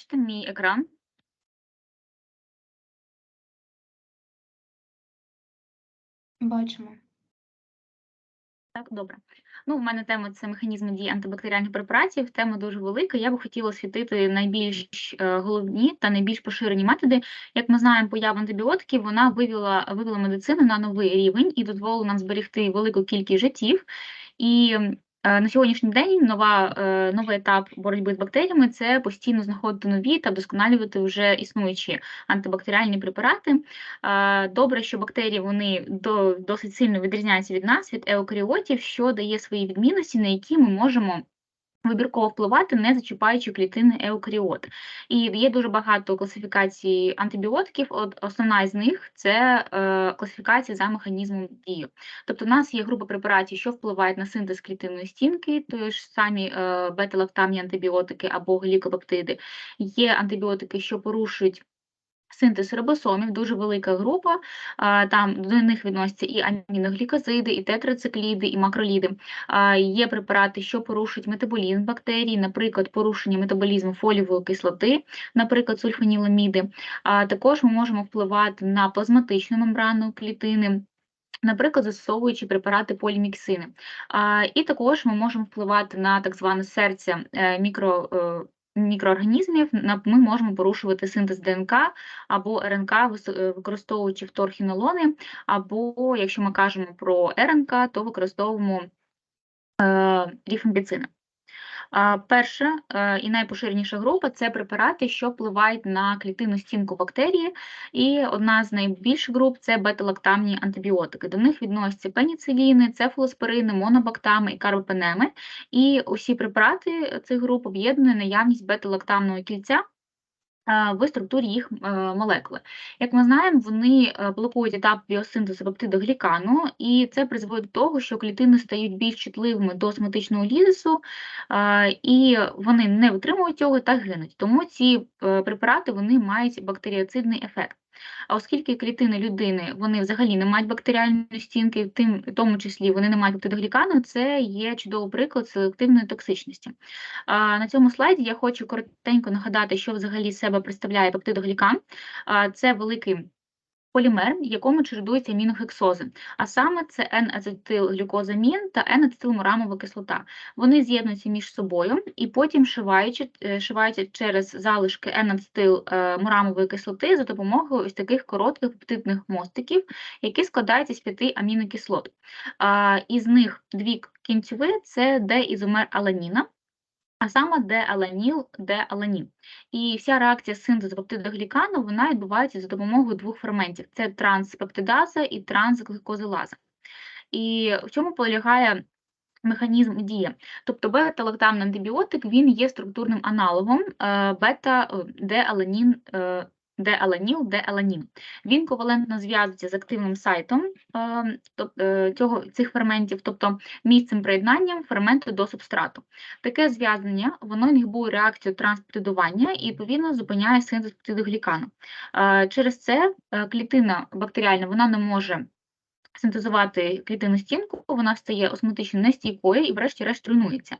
бачите мій екран? Бачимо. Так, добре. Ну, в мене тема це механізми дії антибактеріальних препаратів. Тема дуже велика. Я би хотіла освітити найбільш е, головні та найбільш поширені методи. Як ми знаємо, поява антибіотиків вона вивела, вивела медицину на новий рівень і дозволила нам зберегти велику кількість життів. І на сьогоднішній день нова, е, новий етап боротьби з бактеріями це постійно знаходити нові та вдосконалювати вже існуючі антибактеріальні препарати. Е, Добре, що бактерії вони до, досить сильно відрізняються від нас, від еукаріотів, що дає свої відмінності, на які ми можемо. Вибірково впливати, не зачіпаючи клітини еукаріот. І є дуже багато класифікацій антибіотиків. От основна з них це е, класифікація за механізмом дії. Тобто, в нас є група препаратів, що впливають на синтез клітинної стінки, то ж самі е, бета-лактамні антибіотики або глікобептиди. Є антибіотики, що порушують Синтез рибосомів дуже велика група. Там до них відносяться і аміноглікозиди, і тетрацикліди, і макроліди. Є препарати, що порушують метаболізм бактерій, наприклад, порушення метаболізму фолієвої кислоти, наприклад, сульфаніламіди. Також ми можемо впливати на плазматичну мембрану клітини. Наприклад, застосовуючи препарати поліміксини. І також ми можемо впливати на так зване серце е, мікро. Мікроорганізмів ми можемо порушувати синтез ДНК або РНК, е, використовуючи вторхінолони, або якщо ми кажемо про РНК, то використовуємо е, ріфампіцини. Перша е, і найпоширеніша група це препарати, що впливають на клітинну стінку бактерії. І одна з найбільших груп це бета-лактамні антибіотики. До них відносяться пеніциліни, цефалоспорини, монобактами і карбопенеми. І усі препарати цих груп об'єднує наявність бета-лактамного кільця. В структурі їх е, молекули. Як ми знаємо, вони е, блокують етап біосинтезу пептидоглікану, і це призводить до того, що клітини стають більш чутливими до осмотичного лізису, і вони не витримують цього та гинуть. Тому ці е, препарати вони мають бактеріоцидний ефект. А оскільки клітини людини вони взагалі не мають бактеріальної стінки, тим в тому числі вони не мають пептидоглікану, це є чудовий приклад селективної токсичності. А, На цьому слайді я хочу коротенько нагадати, що взагалі себе представляє пептидоглікан. А, Це великий полімер, в якому чередуються амінохексози, а саме це N-ацетилглюкозамін та N-ацетилмурамова кислота. Вони з'єднуються між собою і потім е, шиваються через залишки N-ацетилмурамової кислоти за допомогою ось таких коротких пептидних мостиків, які складаються з п'яти амінокислот. Із них дві кінцеві – це D-ізомер аланіна, а саме Де-аланіл-Д-Аланін. І вся реакція синтезу пептидоглікану вона відбувається за допомогою двох ферментів: це транспептидаза і трансгликозилаза. І в чому полягає механізм дії? Тобто бета-лактамний антибіотик він є структурним аналогом е, бета-де-аланін. Де-аланіл. Він ковалентно зв'язується з активним сайтом е, е, цього, цих ферментів, тобто місцем приєднання ферменту до субстрату. Таке зв'язання воно інгібує реакцію транспептидування і відповідно зупиняє синтез пептидоглікану. Е, Через це клітина бактеріальна вона не може синтезувати клітинну стінку, вона стає осмотично нестійкою і, врешті-решт, руйнується.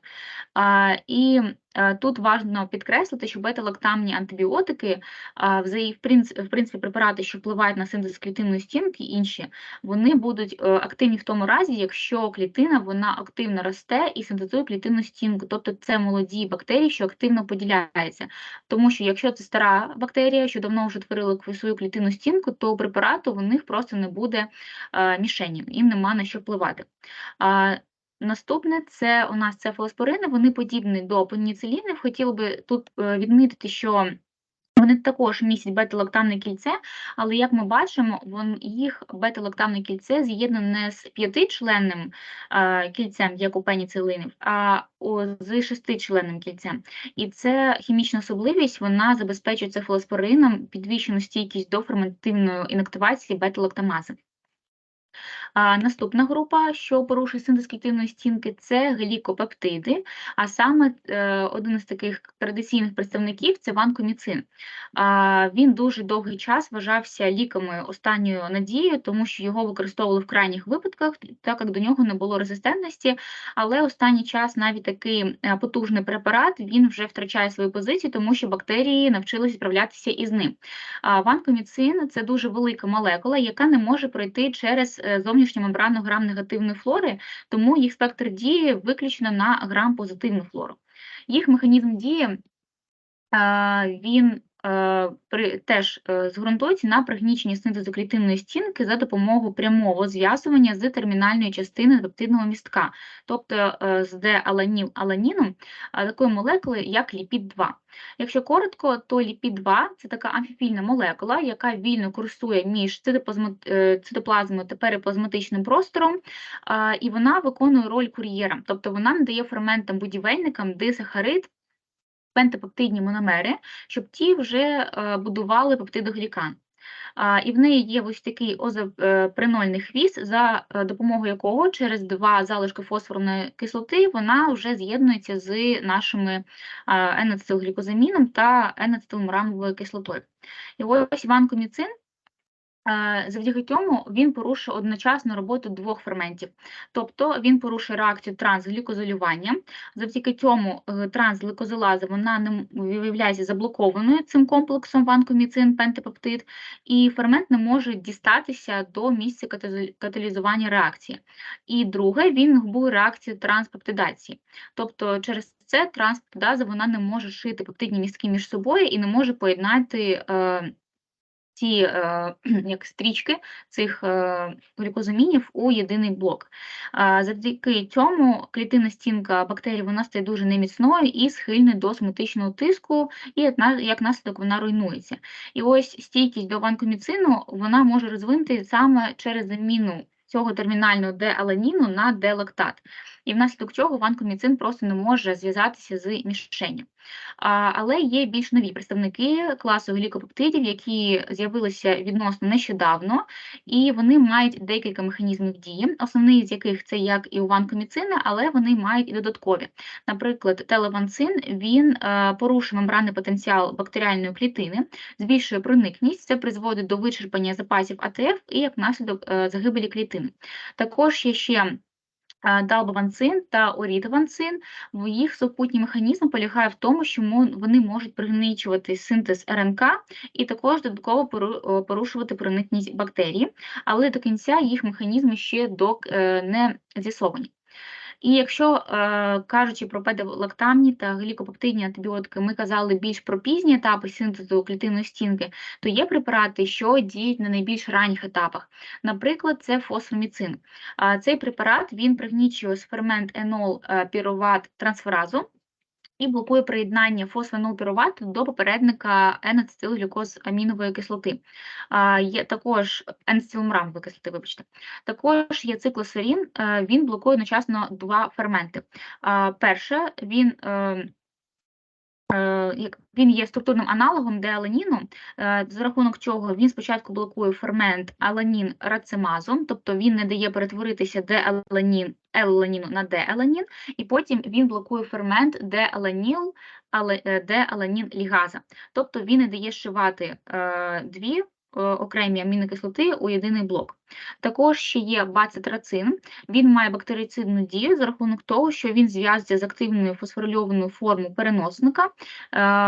А, І тут важливо підкреслити, що бета-лактамні антибіотики, в принципі, в принципі, препарати, що впливають на синтез клітинної стінки, інші, вони будуть е, активні в тому разі, якщо клітина вона активно росте і синтезує клітинну стінку, тобто це молоді бактерії, що активно поділяються. Тому що якщо це стара бактерія, що давно вже творила свою клітинну стінку, то препарату у них просто не буде е, мішені, їм нема на що впливати. Наступне це у нас цефалоспорини, вони подібні до пеніцилінів. Хотіла би тут е, відмітити, що вони також містять бета-лактамне кільце, але як ми бачимо, їх бета-лактамне кільце з'єднане не з п'ятичленним е, кільцем, як у пеніцилинів, а з шестичленним кільцем. І ця хімічна особливість вона забезпечує цефалоспорином підвищену стійкість до ферментивної інактивації бета-лактамази. А, наступна група, що порушує синтез клітинної стінки, це глікопептиди, а саме е, один із таких традиційних представників це ванкоміцин. Він дуже довгий час вважався ліками останньою надією, тому що його використовували в крайніх випадках, так як до нього не було резистентності. Але останній час навіть такий е, потужний препарат він вже втрачає свою позицію, тому що бактерії навчилися справлятися із ним. Ванкоміцин це дуже велика молекула, яка не може пройти через е, зовнішню мембрану грам негативної флори, тому їх спектр дії виключно на грам позитивну флору. Їх механізм дії він Е, при, теж е, зґрунтується на пригніченні синтезу клітинної стінки за допомогою прямого зв'язування з термінальної частини пептидного містка, тобто е, з деаланіл аланіном такої молекули, як ліпід 2. Якщо коротко, то ліпід 2 це така амфіфільна молекула, яка вільно курсує між цитоплазмою та периплазматичним простором, і вона виконує роль кур'єра, тобто вона надає ферментам-будівельникам дисахарид, пентапептидні мономери, щоб ті вже е, будували пептидоглікан. І в неї є ось такий озопринольний хвіст, за е, допомогою якого через два залишки фосфорної кислоти вона вже з'єднується з нашими енацетилглікозаміном та енацетилмурамовою кислотою. І ось ванкоміцин Завдяки цьому він порушує одночасно роботу двох ферментів, тобто він порушує реакцію трансглікозолювання. Завдяки цьому е, вона не виявляється заблокованою цим комплексом ванкоміцин, пентапептид, і фермент не може дістатися до місця каталізування реакції. І друге, він губує реакцію транспептидації. Тобто через це транспептидаза вона не може шити пептидні містки між собою і не може поєднати. Ці е, як стрічки цих е, глюкозамінів у єдиний блок. Завдяки цьому клітинна стінка бактерій вона стає дуже неміцною і схильна до сметичного тиску, і як наслідок вона руйнується. І ось стійкість до ванкоміцину вона може розвинути саме через заміну цього термінального деаланіну на делактат. І внаслідок чого ванкоміцин просто не може зв'язатися з мішенню. Але є більш нові представники класу глікопептидів, які з'явилися відносно нещодавно, і вони мають декілька механізмів дії, основний з яких це як і у ванкоміцини, але вони мають і додаткові. Наприклад, телеванцин він е, порушує мембранний потенціал бактеріальної клітини, збільшує проникність, це призводить до вичерпання запасів АТФ і як наслідок е, загибелі клітини. Також є ще Далбаванцин та орідованцин. їх супутній механізм полягає в тому, що вони можуть пригничувати синтез РНК і також додатково порушувати проникність бактерій, але до кінця їх механізми ще е, не з'ясовані. І якщо, е, кажучи про педолактамні та глікопептидні антибіотики, ми казали більш про пізні етапи синтезу клітинної стінки, то є препарати, що діють на найбільш ранніх етапах. Наприклад, це фосфоміцин. Цей препарат він пригнічує фермент енол піруват трансферазу і блокує приєднання фосфенолпірувату до попередника N-ацетилглюкозамінової кислоти. Є також енацетилмрамової кислоти, вибачте. Також є циклосерін, е, він блокує одночасно два ферменти. Перше, він Е, він є структурним аналогом деаланіну, е, за рахунок чого він спочатку блокує фермент аланін рацемазом, тобто він не дає перетворитися деаланін еланіну на деаланін, і потім він блокує фермент деаланіл, е, деаланін лігаза, тобто він не дає зшивати дві Е, окремі амінокислоти у єдиний блок. Також ще є бацетрацин, він має бактерицидну дію за рахунок того, що він зв'язується з активною фосфорильованою формою переносника, е,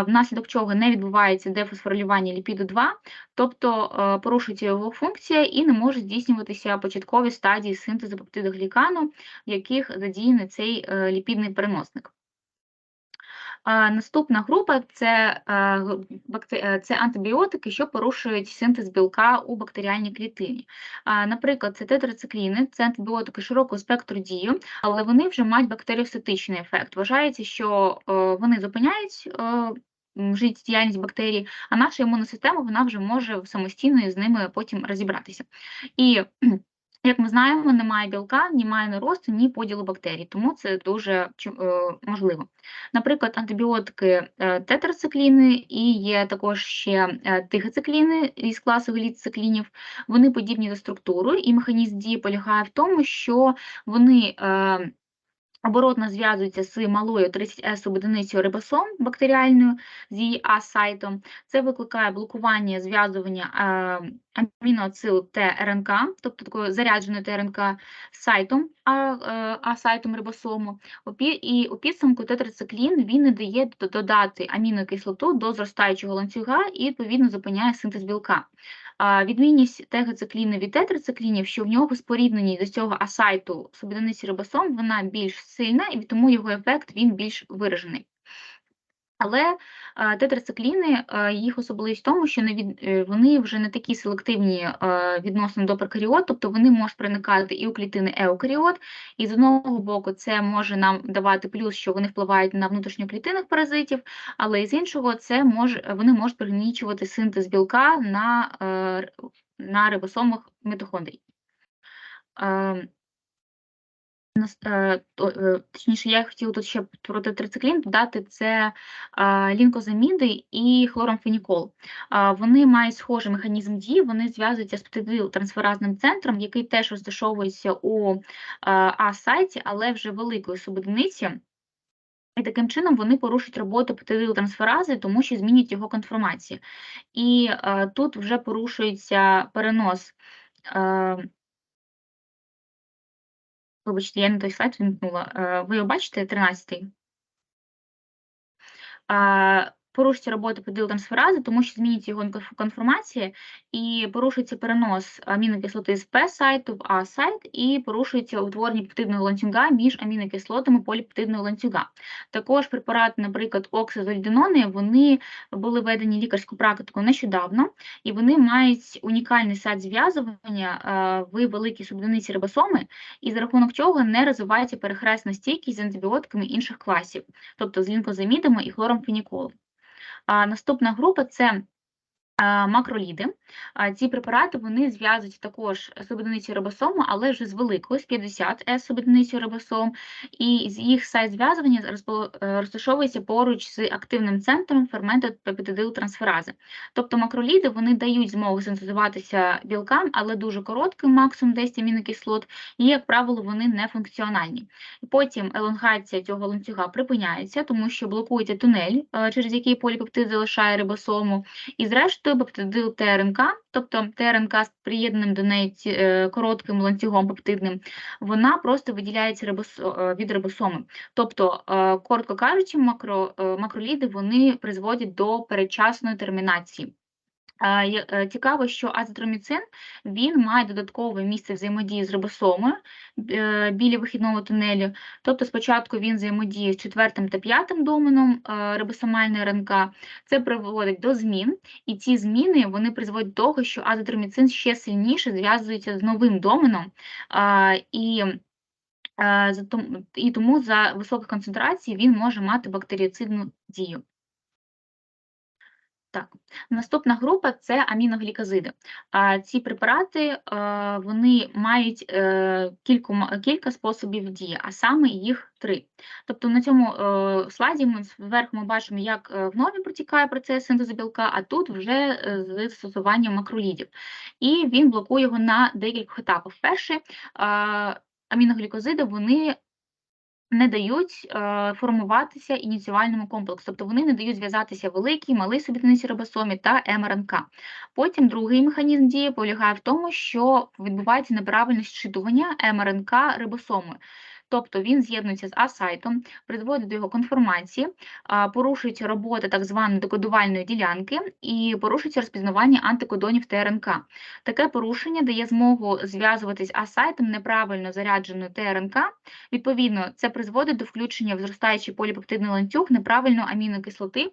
внаслідок чого не відбувається дефосфорилювання ліпіду 2, тобто е, порушується його функція і не може здійснюватися початкові стадії синтезу пептидоглікану, в яких задіяний цей ліпідний переносник. Наступна група це е, це антибіотики, що порушують синтез білка у бактеріальній клітині. Наприклад, це тетрацикліни, це антибіотики широкого спектру дію, але вони вже мають бактеріостатичний ефект. Вважається, що е, вони зупиняють е, життєдіяльність бактерій, а наша імунна система вона вже може самостійно з ними потім розібратися. І Як ми знаємо, немає білка, немає наросту, ні поділу бактерій, тому це дуже е, можливо. Наприклад, антибіотики е, тетрацикліни і є також ще е, тигацикліни із класу гліцциклінів. Вони подібні за структурою, і механізм дії полягає в тому, що вони оборотно зв'язуються з малою 30С одиницею рибосом бактеріальною з її А-сайтом. Це викликає блокування зв'язування е, аміноацил ТРНК, тобто такою зарядженою ТРНК сайтом, е, А-сайтом рибосому. І у підсумку тетрациклін він не дає додати амінокислоту до зростаючого ланцюга і відповідно зупиняє синтез білка. Відмінність тегоцикліну від тетрациклінів, що в нього споріднені до цього асайту субодиниці рибосом, вона більш сильна, і тому його ефект він більш виражений. Але е, тетрацикліни, е, їх особливість в тому, що е, вони вже не такі селективні відносно до прокаріот, тобто вони можуть проникати і у клітини еукаріот, і з одного боку це може нам давати плюс, що вони впливають на внутрішньоклітинних паразитів, але з іншого це може, вони можуть пригнічувати синтез білка на, на рибосомах митохондрій. Е, е, то- Точніше, я хотіла тут ще про тетрациклін додати це лінкозаміди і хлорамфенікол. А, Вони мають схожий механізм дії, вони зв'язуються з пептидилтрансферазним центром, який теж розташовується у А-сайті, але вже великої субодиниці. І таким чином вони порушують роботу пептидилтрансферази, тому що змінюють його конформацію. І е, тут вже порушується перенос. Вибачте, я не той слайд вимкнула. Е, Ви його бачите, 13-й? А, Порушується робота педилтрансферази, тому що змінюється його конф- конформація, і порушується перенос амінокислоти з П-сайту в А-сайт, і порушується утворення пептидного ланцюга між амінокислотами поліпептидного ланцюга. Також препарати, наприклад, оксизольдинони, вони були введені в лікарську практику нещодавно, і вони мають унікальний сайт зв'язування е, в великій субодиниці рибосоми, і за рахунок чого не розвивається перехресна стійкість з антибіотиками інших класів, тобто з лінкозамідами і хлорамфеніколом. А, Наступна група це макроліди. Ці препарати вони зв'язують також субодиницю рибосому, але вже з великою, з 50 с субодиницю рибосом, і з їх сайт зв'язування е, розташовується поруч з активним центром ферменту пептидилтрансферази. Тобто макроліди вони дають змогу синтезуватися білкам, але дуже коротким, максимум 10 амінокислот, і, як правило, вони не функціональні. Потім елонгація цього ланцюга припиняється, тому що блокується тунель, е, через який поліпептид залишає рибосому, і зрештою пептидил ТРНК, тобто ТРНК з приєднаним до неї е, коротким ланцюгом пептидним, вона просто виділяється е, від рибосоми. Тобто, е, коротко кажучи, макро, макроліди вони призводять до передчасної термінації. Е, Цікаво, що азотроміцин він має додаткове місце взаємодії з рибосомою е, біля вихідного тунелю. Тобто спочатку він взаємодіє з четвертим та п'ятим доменом е, рибосомальної РНК. Це приводить до змін, і ці зміни вони призводять до того, що азотроміцин ще сильніше зв'язується з новим доменом. І і тому за високих концентрацій він може мати бактеріоцидну дію. Так, наступна група це аміноглікозиди. А ці препарати е, вони мають е, кілька, кілька способів дії, а саме їх три. Тобто на цьому е, слайді ми зверху ми бачимо, як в нормі протікає процес синтезу білка, а тут вже з застосуванням макролідів. І він блокує його на декількох етапах. Перше, аміноглікозиди вони не дають е, формуватися ініціювальному комплексу, тобто вони не дають зв'язатися великій, малий субітниці рибосомі та МРНК. Потім другий механізм дії полягає в тому, що відбувається неправильне щитування МРНК рибосоми. Тобто він з'єднується з А-сайтом, призводить до його конформації, порушується робота так званої декодувальної ділянки і порушується розпізнавання антикодонів ТРНК. Таке порушення дає змогу зв'язуватись А-сайтом неправильно зарядженою ТРНК, Відповідно, це призводить до включення в зростаючий поліпептидний ланцюг неправильної амінокислоти,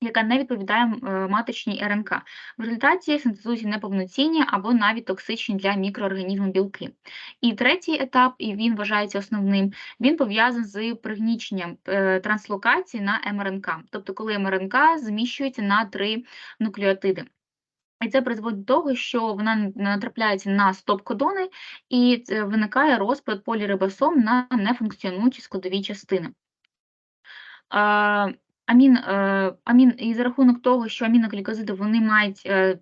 яка не відповідає е, маточній РНК. В результаті синтезуються неповноцінні або навіть токсичні для мікроорганізму білки. І третій етап, і він вважається основним, він пов'язаний з пригніченням е, транслокації на МРНК, тобто коли МРНК зміщується на три нуклеотиди. І це призводить до того, що вона натрапляється на стоп-кодони, і виникає розпад полірибосом на нефункціонуючі складові частини. Амін, е, амін, і за рахунок того, що аміноглікозиди вони мають е,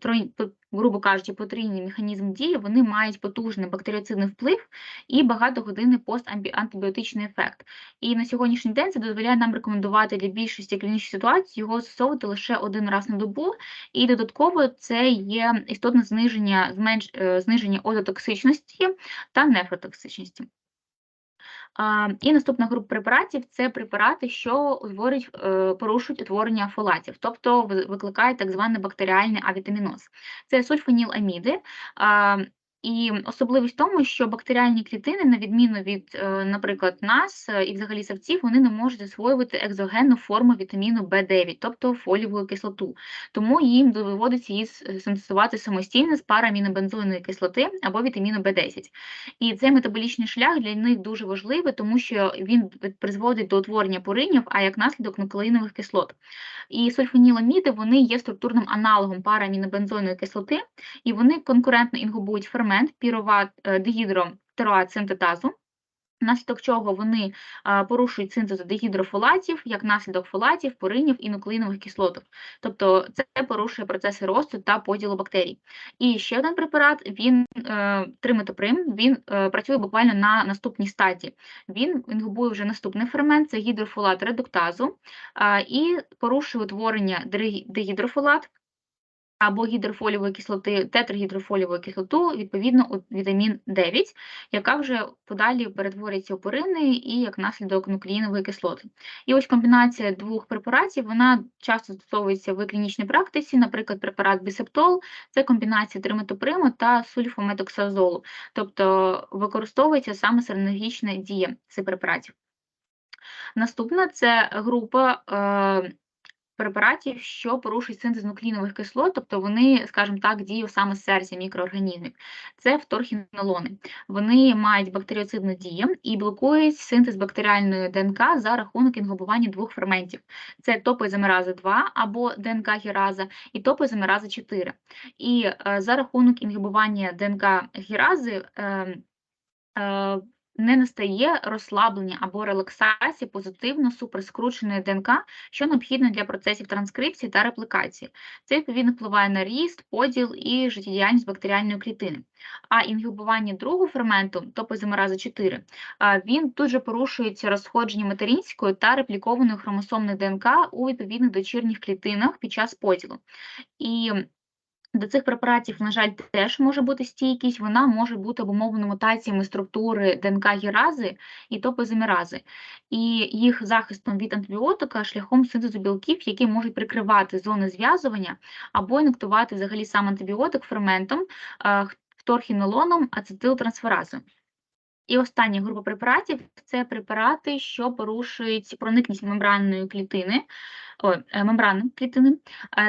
грубо кажучи, потрійний механізм дії, вони мають потужний бактеріоцидний вплив і багатогодинний постантибіотичний ефект. І на сьогоднішній день це дозволяє нам рекомендувати для більшості клінічних ситуацій його застосовувати лише один раз на добу, і додатково це є істотне зниження зменш, е, зниження одотоксичності та нефротоксичності. І наступна група препаратів це препарати, що утворюють, е, порушують утворення фолатів, тобто викликають так званий бактеріальний авітаміноз. Це сульфаніламіди, і особливість в тому, що бактеріальні клітини, на відміну від, е, наприклад, нас е, і взагалі савців, вони не можуть засвоювати екзогенну форму вітаміну В9, тобто фолієву кислоту. Тому їм доводиться її синтезувати самостійно з парамінобензоїної кислоти або вітаміну В10. І цей метаболічний шлях для них дуже важливий, тому що він призводить до утворення поринів, а як наслідок нуклеїнових кислот. І сульфаніламіди вони є структурним аналогом парамінобензоїної кислоти, і вони конкурентно інгубують фермент піруват е, дегідротероат синтетазу, чого вони порушують синтез дегідрофолатів, як наслідок фолатів, поринів і нуклеїнових кислоток. Тобто це порушує процеси росту та поділу бактерій. І ще один препарат, він е, триметоприм, він е, працює буквально на наступній стадії. Він інгубує вже наступний фермент, це гідрофолат редуктазу, і порушує утворення дегідрофолат, або гідрофолієвої кислоти, тетрагідрофолієвої кислоту, відповідно, вітамін 9, яка вже подалі перетворюється у порини і як наслідок нуклеїнової кислоти. І ось комбінація двох препаратів вона часто застосовується в клінічній практиці, наприклад, препарат бісептол, це комбінація триметоприму та сульфометоксазолу, тобто використовується саме синергічна дія цих препаратів. Наступна це група е, препаратів, що порушують синтез нуклеїнових кислот, тобто вони, скажімо так, діють саме з серця мікроорганізмів. Це вторхінолони. Вони мають бактеріоцидну дію і блокують синтез бактеріальної ДНК за рахунок інгубування двох ферментів: це топоізомераза 2 або ДНК гіраза і топоізомераза 4. І е, за рахунок інгибування ДНК гірази. Е, е, не настає розслаблення або релаксації позитивно суперскрученої ДНК, що необхідно для процесів транскрипції та реплікації. Це відповідно впливає на ріст, поділ і життєдіяльність бактеріальної клітини. А інгібування другого ферменту, топозимераза 4, він тут же порушується розходження материнської та реплікованої хромосомної ДНК у відповідних дочірніх клітинах під час поділу. І до цих препаратів, на жаль, теж може бути стійкість, вона може бути обумовлена мутаціями структури ДНК гірази і топозимірази, і їх захистом від антибіотика шляхом синтезу білків, які можуть прикривати зони зв'язування або інктувати взагалі сам антибіотик ферментом, фторхінолоном, ацетилтрансферазою. І остання група препаратів це препарати, що порушують проникність мембранної клітини, о, е, мембрани клітини,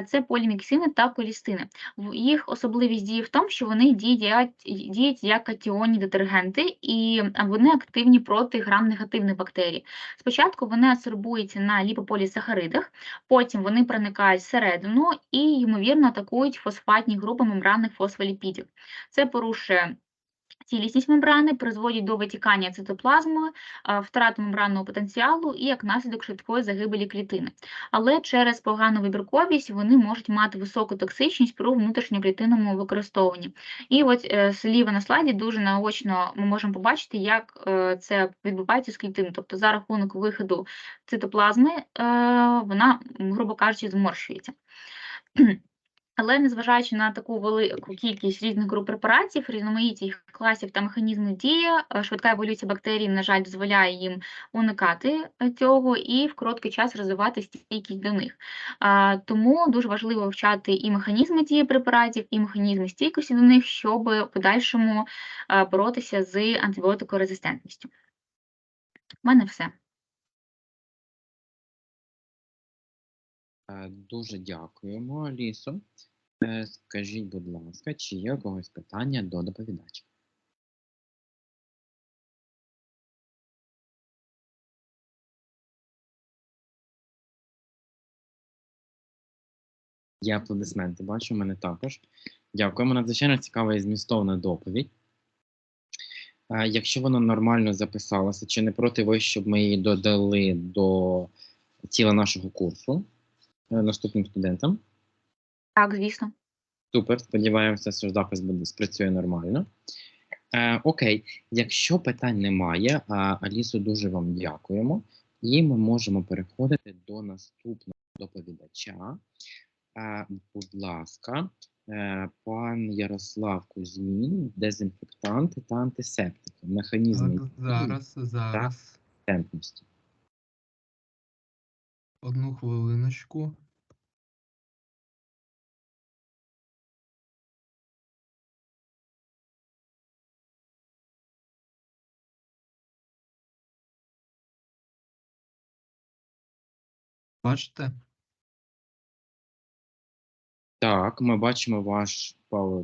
це поліміксини та колістини. Їх особливість дії в тому, що вони діють діють як катіонні детергенти, і вони активні проти грам-негативних бактерій. Спочатку вони асорбуються на ліпополісахаридах, потім вони проникають всередину і, ймовірно, атакують фосфатні групи мембранних фосфоліпідів. Це порушує Цілісність мембрани призводять до витікання цитоплазми, втрати мембранного потенціалу і як наслідок швидкої загибелі клітини. Але через погану вибірковість вони можуть мати високу токсичність при внутрішньоклітинному використовуванні. І от е, зліва на слайді дуже наочно ми можемо побачити, як е, це відбувається з клітини. Тобто за рахунок виходу цитоплазми е, вона, грубо кажучи, зморщується. Але незважаючи на таку велику кількість різних груп препаратів, різноманіття їх класів та механізмів дії, е, швидка еволюція бактерій, на жаль, дозволяє їм уникати е, цього і в короткий час розвивати стійкість до них. Тому дуже важливо вивчати і механізми дії препаратів, і механізми стійкості до них, щоб в подальшому е, боротися з антибіотикорезистентністю. У мене все. Дуже дякуємо, Алісо. Е, скажіть, будь ласка, чи є у когось питання до доповідача? Є аплодисменти, бачу, мене також. Дякуємо. Надзвичайно цікава і змістовна доповідь. Е, Якщо вона нормально записалася, чи не проти ви, щоб ми її додали до тіла нашого курсу е, наступним студентам? Так, звісно. Супер, сподіваємося, що запис буде спрацює нормально. Е, окей, якщо питань немає, а, Алісо, дуже вам дякуємо. І ми можемо переходити до наступного доповідача. Е, будь ласка, е, пан Ярослав Кузьмін, дезінфектанти та антисептики, механізми зараз, зараз. резистентності. Одну хвилиночку. Бачите? Так, ми бачимо ваш PowerPoint.